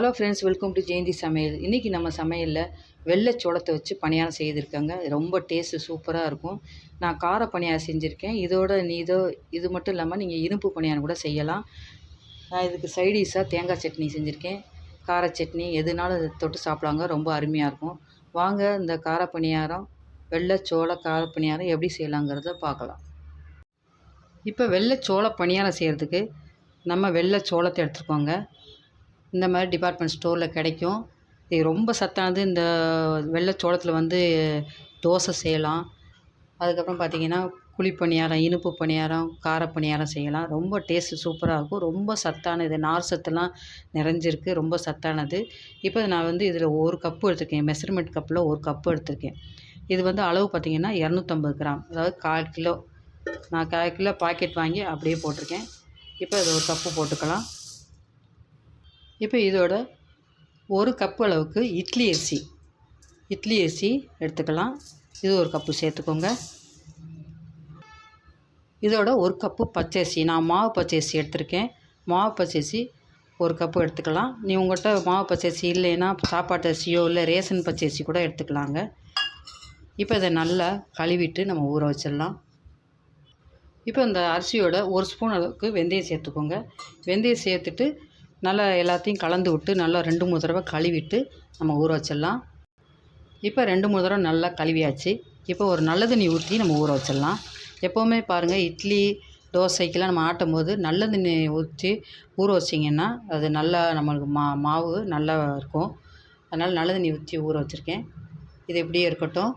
Hello friends welcome to Jayanthi சமையல் இன்றைக்கி நம்ம சமையலில் வெள்ளை சோளத்தை வச்சு பணியாரம் செய்திருக்காங்க. ரொம்ப டேஸ்ட்டு சூப்பராக இருக்கும். நான் கார பணியாரம் செஞ்சுருக்கேன். இதோட நீ இதோ இது மட்டும் இல்லாமல் நீங்கள் இனிப்பு பணியாரம் கூட செய்யலாம். நான் இதுக்கு சைடிஷாக தேங்காய் சட்னி செஞ்சுருக்கேன். கார சட்னி எதுனாலும் தொட்டு சாப்பிடுவாங்க. ரொம்ப அருமையாக இருக்கும். வாங்க இந்த கார பணியாரம் வெள்ளை சோள கார பணியாரம் எப்படி செய்யலாங்கிறத பார்க்கலாம். இப்போ வெள்ளை சோள பணியாரம் செய்கிறதுக்கு நம்ம வெள்ளை சோளத்தை எடுத்துக்கோங்க. இந்த மாதிரி டிபார்ட்மெண்ட் ஸ்டோரில் கிடைக்கும். இது ரொம்ப சத்தானது. இந்த வெள்ளை சோளத்தில் வந்து தோசை செய்யலாம். அதுக்கப்புறம் பார்த்தீங்கன்னா குழி பணியாரம் இனிப்பு பணியாரம் கார பணியாரம் செய்யலாம். ரொம்ப டேஸ்ட்டு சூப்பராக இருக்கும். ரொம்ப சத்தான இது நார் சத்துலாம் நிறைஞ்சிருக்கு. ரொம்ப சத்தானது. இப்போ நான் வந்து இதில் ஒரு கப்பு எடுத்திருக்கேன். மெஷர்மெண்ட் கப்பில் ஒரு கப்பு எடுத்திருக்கேன். இது வந்து அளவு பார்த்திங்கன்னா இரநூத்தம்பது கிராம். அதாவது கால் கிலோ. நான் கால் கிலோ பாக்கெட் வாங்கி அப்படியே போட்டிருக்கேன். இப்போ இது ஒரு கப்பு போட்டுக்கலாம். இப்போ இதோட ஒரு கப்பு அளவுக்கு இட்லி அரிசி. இட்லி அரிசி எடுத்துக்கலாம். இது ஒரு கப்பு சேர்த்துக்கோங்க. இதோட ஒரு கப்பு பச்சரிசி நான் மாவு பச்சரிசி எடுத்திருக்கேன். மாவு பச்சரிசி ஒரு கப்பு எடுத்துக்கலாம். நீ உங்கள்கிட்ட மாவு பச்சரிசி இல்லைன்னா சாப்பாட்டு அரிசியோ இல்லை ரேஷன் பச்சரிசி கூட எடுத்துக்கலாங்க. இப்போ இதை நல்லா கழுவிட்டு நம்ம ஊற வச்சிடலாம். இப்போ இந்த அரிசியோட ஒரு ஸ்பூன் அளவுக்கு வெந்தயம் சேர்த்துக்கோங்க. வெந்தயம் சேர்த்துட்டு நல்லா எல்லாத்தையும் கலந்து விட்டு நல்லா ரெண்டு மூணு தடவை கழுவிட்டு நம்ம ஊற வச்சிடலாம். இப்போ ரெண்டு மூணு தடவை நல்லா கழுவியாச்சு. இப்போ ஒரு நல்ல தண்ணி ஊற்றி நம்ம ஊற வச்சிடலாம். எப்போவுமே பாருங்கள் இட்லி தோசைக்கெல்லாம் நம்ம ஆட்டும் போது நல்ல தண்ணி ஊற்றி ஊற வச்சிங்கன்னா அது நல்லா நம்மளுக்கு மா மாவு நல்லா இருக்கும். அதனால் நல்ல தண்ணி ஊற்றி ஊற வச்சுருக்கேன். இது இப்படியே இருக்கட்டும்.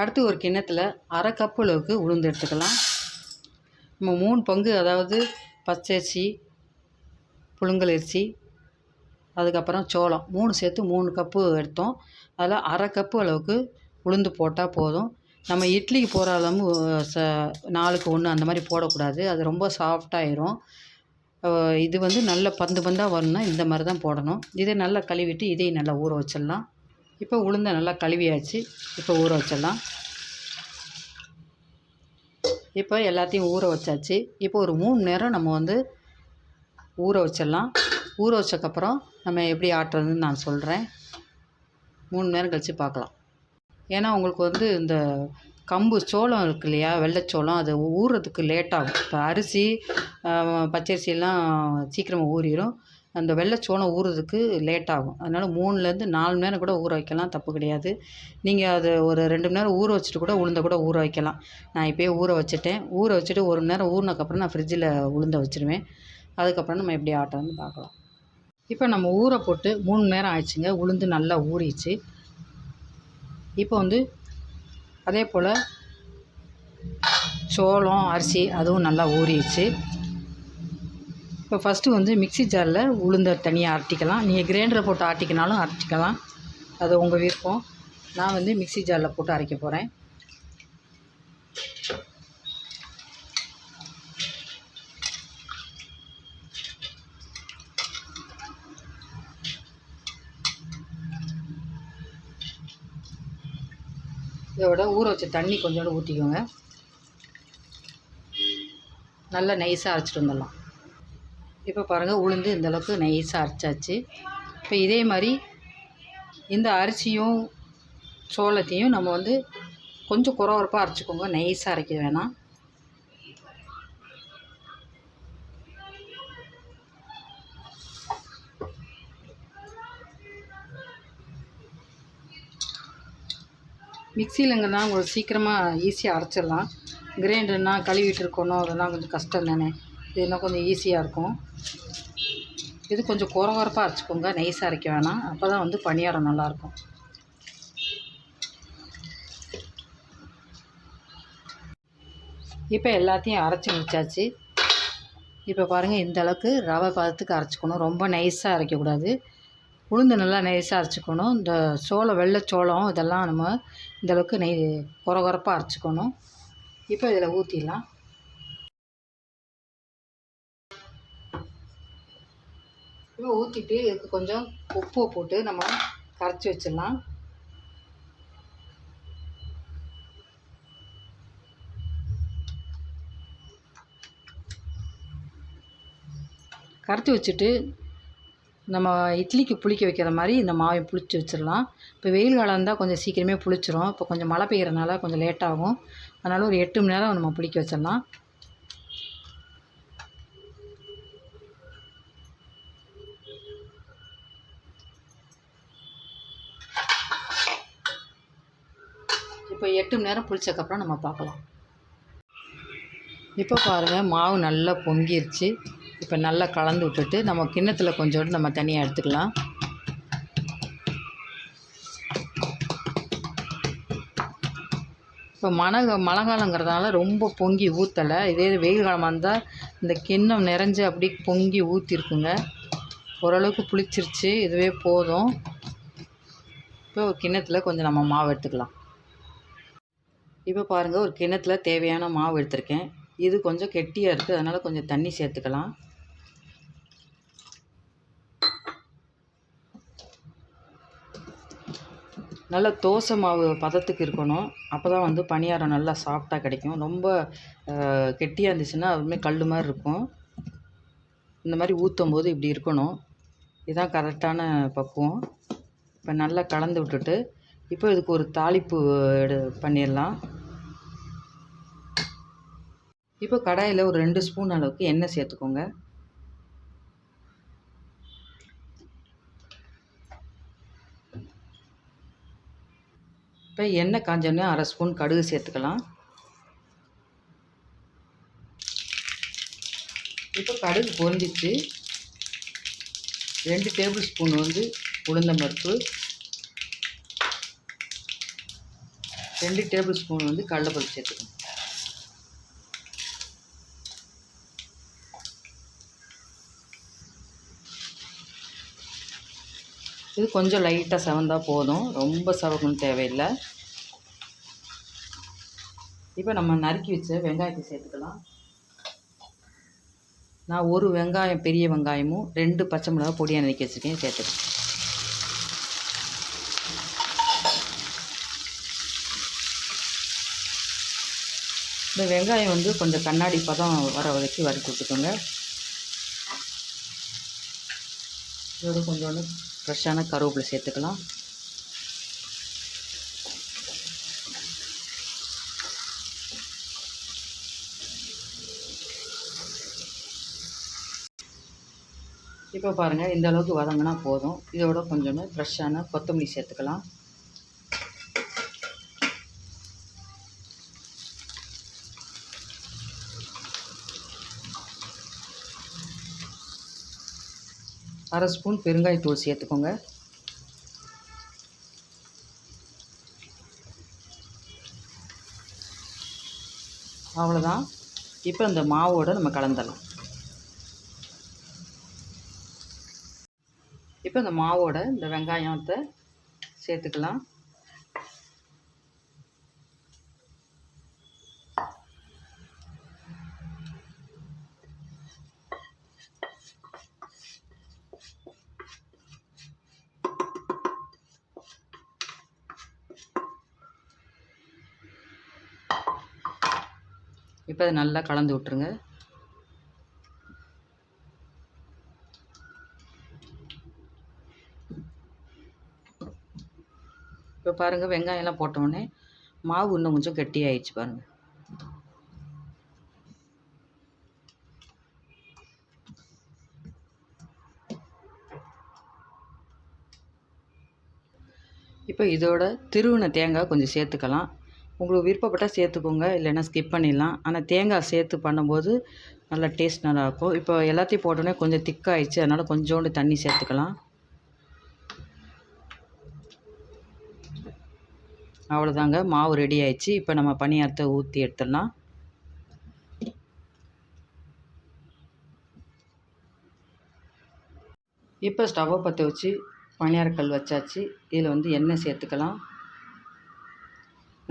அடுத்து ஒரு கிண்ணத்தில் அரை கப்பு அளவுக்கு உளுந்து எடுத்துக்கலாம். நம்ம மூணு பங்கு அதாவது பச்சரிசி புழுங்கலரிசி அதுக்கப்புறம் சோளம். மூணு சேர்த்து மூணு கப்பு எடுத்தோம். அதில் அரை கப்பு அளவுக்கு உளுந்து போட்டால் போதும். நம்ம இட்லிக்கு போகிற அளவு ச நாலுக்கு ஒன்று அந்த மாதிரி போடக்கூடாது. அது ரொம்ப சாஃப்டாயிரும் இது வந்து நல்ல பந்து பந்தாக வரணும்னா இந்த மாதிரி தான் போடணும். இதை நல்லா கழுவிட்டு இதையும் நல்லா ஊற வச்சிடலாம். இப்போ உளுந்தை நல்லா கழுவியாச்சு. இப்போ ஊற வச்சிடலாம். இப்போ எல்லாத்தையும் ஊற வச்சாச்சு. இப்போ ஒரு மூணு நேரம் நம்ம வந்து ஊற வச்சிடலாம். ஊற வச்சக்கப்புறம் நம்ம எப்படி ஆட்டுறதுன்னு நான் சொல்கிறேன் மூணு நேரம் கழித்து பார்க்கலாம். ஏன்னா உங்களுக்கு வந்து இந்த கம்பு சோளம் இருக்கு இல்லையா வெள்ளைச்சோளம் அது ஊறுறதுக்கு லேட்டாகும் இப்போ அரிசி பச்சரிசியெல்லாம் சீக்கிரமாக ஊறிடும் அந்த வெள்ளைச்சோளம் ஊறுறதுக்கு லேட் ஆகும். அதனால் மூணுலேருந்து நாலு மணி நேரம் கூட ஊற வைக்கலாம் தப்பு கிடையாது. நீங்கள் அது ஒரு ரெண்டு மணி நேரம் ஊற வச்சுட்டு கூட உளுந்த கூட ஊற வைக்கலாம். நான் இப்போயே ஊற வச்சுட்டேன். ஊற வச்சுட்டு ஒரு மணி நேரம் ஊறினக்கப்புறம் நான் ஃப்ரிட்ஜில் உளுந்த வச்சுருவேன். அதுக்கப்புறம் நம்ம எப்படி ஆட்டோன்னு பார்க்கலாம். இப்போ நம்ம ஊற போட்டு மூணு நேரம் ஆயிடுச்சுங்க. உளுந்து நல்லா ஊறிச்சு இப்போ வந்து அதே போல் சோளம் அரிசி அதுவும் நல்லா ஊறிடுச்சு. இப்போ ஃபஸ்ட்டு வந்து மிக்சி ஜாரில் உளுந்த தனியாக ஆட்டிக்கலாம் நீங்கள் கிரைண்டரை போட்டு ஆட்டிக்கினாலும் ஆட்டிக்கலாம் அது உங்கள் விருப்பம். நான் வந்து மிக்சி ஜாரில் போட்டு அரைக்க போகிறேன் இதோட ஊற வச்ச தண்ணி கொஞ்சோண்டு ஊற்றிக்கோங்க நல்லா நைஸாக அரைச்சிட்டு வந்துடலாம். இப்போ பாருங்கள் உளுந்து இந்தளவுக்கு நைஸாக அரைச்சாச்சு. இப்போ இதே மாதிரி இந்த அரிசியும் சோளத்தையும் நம்ம வந்து கொஞ்சம் குறவரப்பாக அரைச்சிக்கோங்க. நைஸாக அரைக்க வேணாம். மிக்சியிலங்கன்னா உங்களுக்கு சீக்கிரமாக ஈஸியாக அரைச்சிடலாம். கிரைண்டர்னா கழுவிட்டு இருக்கணும் அதெல்லாம் கொஞ்சம் கஷ்டம் தானே. இது இன்னும் கொஞ்சம் ஈஸியாக இருக்கும். இது கொஞ்சம் குறகுறப்பாக அரைச்சிக்கோங்க. நைஸாக அரைக்க வேணாம். அப்போ தான் வந்து பணியாரம் நல்லாயிருக்கும். இப்போ எல்லாத்தையும் அரைச்சி முடிச்சாச்சு. இப்போ பாருங்கள் இந்த அளவுக்கு ரவை பதத்துக்கு அரைச்சிக்கணும். ரொம்ப நைஸாக அரைக்கக்கூடாது. உளுந்து நல்லா நைஸாக அரைச்சிக்கணும். இந்த சோளம் வெள்ளை சோளம் இதெல்லாம் நம்ம இந்தளவுக்கு நெய் குறகுறப்பாக அரைச்சிக்கணும். இப்போ இதில் ஊற்றிடலாம் இப்போ ஊற்றிட்டு இதுக்கு கொஞ்சம் உப்பு போட்டு நம்ம கரைச்சி வச்சிடலாம். கரைச்சி வச்சுட்டு நம்ம இட்லிக்கு புளிக்க வைக்கிற மாதிரி இந்த மாவை புளிச்சு வச்சிடலாம். இப்போ வெயில் காலம் இருந்தால் கொஞ்சம் சீக்கிரமே புளிச்சிரும். இப்போ கொஞ்சம் மழை பெய்கிறனால கொஞ்சம் லேட் ஆகும். அதனால் ஒரு எட்டு மணி நேரம் நம்ம புளிக்க வச்சிடலாம். இப்போ எட்டு மணி நேரம் புளிச்சக்கப்புறம் நம்ம பார்க்கலாம். இப்போ பாருங்கள் மாவு நல்லா பொங்கிருச்சு. இப்போ நல்லா கலந்து விட்டுட்டு நம்ம கிண்ணத்தில் கொஞ்சோண்டு நம்ம தனியாக எடுத்துக்கலாம். இப்போ மழை மழை காலங்கிறதுனால ரொம்ப பொங்கி ஊற்றலை இதே வெயில் காலமாக இருந்தால் இந்த கிண்ணம் நிறைஞ்சு அப்படி பொங்கி ஊற்றிருக்குங்க ஓரளவுக்கு புளிச்சிருச்சு. இதுவே போதும். இப்போ ஒரு கிண்ணத்தில் கொஞ்சம் நம்ம மாவு எடுத்துக்கலாம். இப்போ பாருங்கள் ஒரு கிண்ணத்தில் தேவையான மாவு எடுத்திருக்கேன். இது கொஞ்சம் கெட்டியாக இருக்குது அதனால் கொஞ்சம் தண்ணி சேர்த்துக்கலாம். நல்ல தோசை மாவு பதத்துக்கு இருக்கணும். அப்போ தான் வந்து பணியாரம் நல்லா சாஃப்டாக கிடைக்கும். ரொம்ப கெட்டியாக இருந்துச்சுன்னா அதுவுமே கல் மாதிரி இருக்கும். இந்த மாதிரி ஊற்றும் போது இப்படி இருக்கணும். இதுதான் கரெக்டான பக்குவம். இப்போ நல்லா கலந்து விட்டுட்டு இப்போ இதுக்கு ஒரு தாளிப்பு எடு பண்ணிடலாம். இப்போ கடாயில் ஒரு ரெண்டு ஸ்பூன் அளவுக்கு எண்ணெய் சேர்த்துக்கோங்க. இப்போ எண்ணெய் காஞ்சோடனே அரை ஸ்பூன் கடுகு சேர்த்துக்கலாம். இப்போ கடுகு பொரிஞ்சிச்சு. ரெண்டு டேபிள் ஸ்பூன் வந்து உளுந்தம்பருப்பு ரெண்டு டேபிள் ஸ்பூன் வந்து கடலைப்பருப்பு சேர்த்துக்கணும். இது கொஞ்சம் லைட்டாக செவந்தால் போதும். ரொம்ப செவக்கணும் தேவையில்லை. இப்போ நம்ம நறுக்கி வச்ச வெங்காயத்தை சேர்த்துக்கலாம். நான் ஒரு வெங்காயம் பெரிய வெங்காயமும் ரெண்டு பச்சை மிளகா பொடியாக நறுக்கி வச்சுருக்கேன். சேர்த்துக்கேன் இந்த வெங்காயம் வந்து கொஞ்சம் கண்ணாடி பதம் வர வரைக்கும் வறுத்து விட்டுக்கோங்க. இதோட கொஞ்சோண்டு ஃப்ரெஷ்ஷான கருவேப்பிலை சேர்த்துக்கலாம். இப்போ பாருங்கள் இந்த அளவுக்கு வதங்கினா போதும். இதோட கொஞ்சோண்டு ஃப்ரெஷ்ஷான கொத்தமல்லி சேர்த்துக்கலாம். அரை ஸ்பூன் பெருங்காயத்தூள் சேர்த்துக்கோங்க. அவ்வளோதான் இப்போ இந்த மாவோட நம்ம கலந்துடலாம். இப்போ இந்த மாவோட இந்த வெங்காயத்தை சேர்த்துக்கலாம். இப்போ அதை நல்லா கலந்து விட்ருங்க இப்போ பாருங்கள் வெங்காயம்லாம் போட்டோடனே மாவு இன்னும் கொஞ்சம் கெட்டியாயிடுச்சு பாருங்கள் இப்போ இதோட திருவின தேங்காய் கொஞ்சம் சேர்த்துக்கலாம். உங்களுக்கு விருப்பப்பட்டால் சேர்த்துக்கோங்க இல்லைன்னா ஸ்கிப் பண்ணிடலாம். ஆனால் தேங்காய் சேர்த்து பண்ணும்போது நல்லா டேஸ்ட் நல்லாயிருக்கும் இப்போ எல்லாத்தையும் போட்டோன்னே கொஞ்சம் திக்காகிடுச்சு அதனால் கொஞ்சோண்டு தண்ணி சேர்த்துக்கலாம். அவ்வளோதாங்க மாவு ரெடி ஆயிடுச்சு. இப்போ நம்ம பணியாரத்தை ஊற்றி எடுத்துடலாம். இப்போ ஸ்டவ்வை பற்ற வச்சு பணியாரக்கல் வச்சாச்சு. இதில் வந்து எண்ணெய் சேர்த்துக்கலாம்.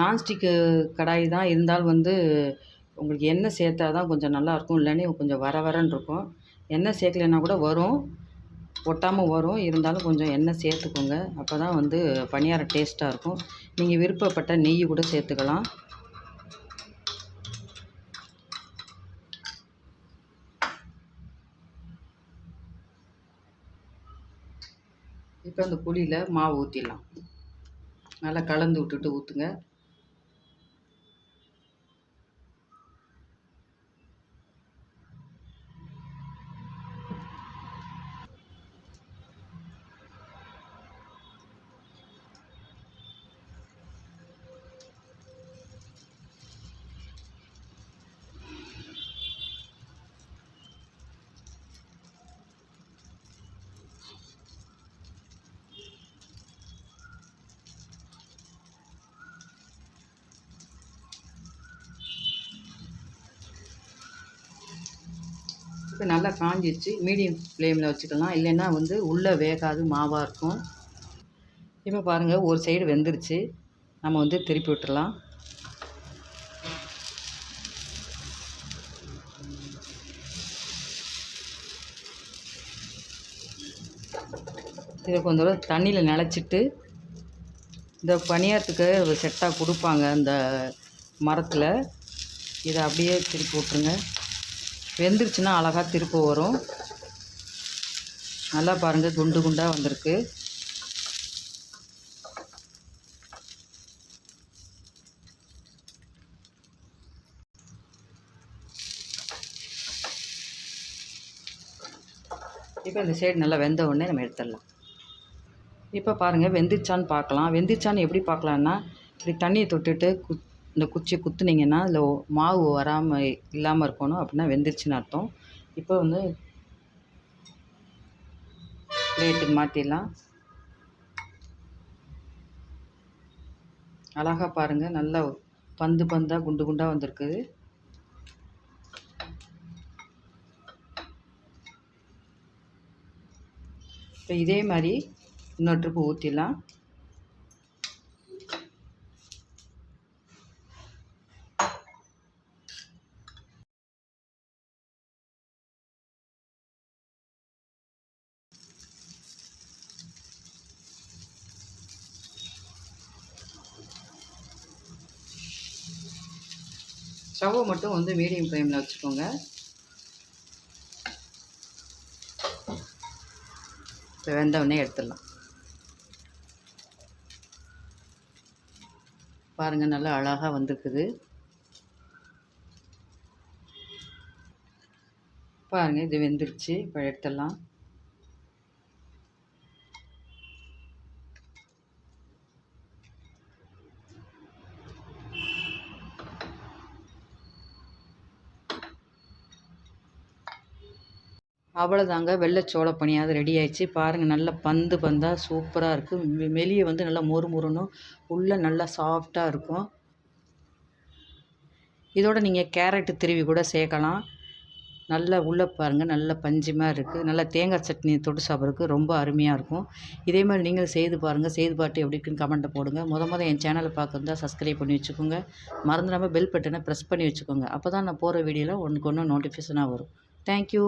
நான்ஸ்டிக்கு கடாய் தான் இருந்தாலும் வந்து உங்களுக்கு எண்ணெய் சேர்த்தா தான் கொஞ்சம் நல்லாயிருக்கும். இல்லைன்னு கொஞ்சம் வர வரன்னு இருக்கும். எண்ணெய் சேர்க்கலைன்னா கூட வரும். ஒட்டாமல் வரும். இருந்தாலும் கொஞ்சம் எண்ணெய் சேர்த்துக்கோங்க. அப்போ தான் வந்து பணியாரம் டேஸ்ட்டாக இருக்கும். நீங்கள் விருப்பப்பட்ட நெய் கூட சேர்த்துக்கலாம். இப்போ அந்த புளியில் மாவு ஊற்றிடலாம் நல்லா கலந்து விட்டுட்டு ஊற்றுங்க இப்போ நல்லா காஞ்சிருச்சு. மீடியம் ஃப்ளேமில் வச்சுக்கலாம். இல்லைன்னா வந்து உள்ளே வேகாது மாவாக இருக்கும். இப்போ பாருங்கள் ஒரு சைடு வெந்துருச்சு. நம்ம வந்து திருப்பி விட்டுடலாம் இதை கொஞ்சம் தூரம் தண்ணியில் நனைச்சிட்டு இந்த பணியாரத்துக்கு செட்டாக கொடுப்பாங்க அந்த மரத்தில். இதை அப்படியே திருப்பி விட்ருங்க வெந்துருச்சுன்னா அழகாக திருப்பு வரும். நல்லா பாருங்கள் குண்டு குண்டாக வந்திருக்கு. இப்போ இந்த சைடு நல்லா வெந்த உடனே நம்ம எடுத்துடலாம். இப்போ பாருங்கள் வெந்துச்சான்னு பார்க்கலாம். வெந்துச்சான்னு எப்படி பார்க்கலான்னா இப்படி தண்ணியை தொட்டுட்டு இந்த குச்சியை குத்துனீங்கன்னா அதில் மாவு வராமல் இல்லாமல் இருக்கணும் அப்படின்னா வெந்துருச்சுன்னு அர்த்தம். இப்போ வந்து பிளேட்டுக்கு மாற்றிடலாம் அழகாக பாருங்கள் நல்லா பந்து பந்தாக குண்டு குண்டாக வந்திருக்குது இப்போ இதே மாதிரி இன்னொரு ட்ரிப்பு ஊற்றிடலாம் ஸ்டவ்வை மட்டும் வந்து மீடியம் ஃப்ளேமில் வச்சுக்கோங்க. இப்போ வெந்தவொடனே எடுத்துடலாம். பாருங்கள் நல்லா அழகாக வந்திருக்குது. பாருங்கள் இது வெந்துருச்சு. இப்போ எடுத்துடலாம். அவ்வளோதாங்க வெள்ளச்சோள பணியாவது ரெடி ஆயிடுச்சு. பாருங்கள் நல்லா பந்து பந்தாக சூப்பராக இருக்குது வெளியே வந்து நல்லா மொறு மொறுனும் உள்ளே நல்லா சாஃப்டாக இருக்கும். இதோட நீங்கள் கேரட்டு திருவி கூட சேர்க்கலாம். நல்லா உள்ளே பாருங்கள் நல்ல பஞ்சுமாக இருக்குது நல்லா தேங்காய் சட்னி தொட்டு சாப்பிட்றதுக்கு ரொம்ப அருமையாக இருக்கும். இதே மாதிரி நீங்களும் செய்து பாருங்கள் செய்து பார்த்து எப்படி இருக்குன்னு கமெண்ட்டை போடுங்க. முத முத என் சேனலை பார்க்குறதா சப்ஸ்கிரைப் பண்ணி வச்சுக்கோங்க. மறந்துடாமல் பெல் பட்டனை ப்ரெஸ் பண்ணி வச்சுக்கோங்க. அப்போ தான் நான் போகிற வீடியோவில் ஒன்றுக்கு ஒன்று நோட்டிஃபிகேஷனாக வரும். தேங்க்யூ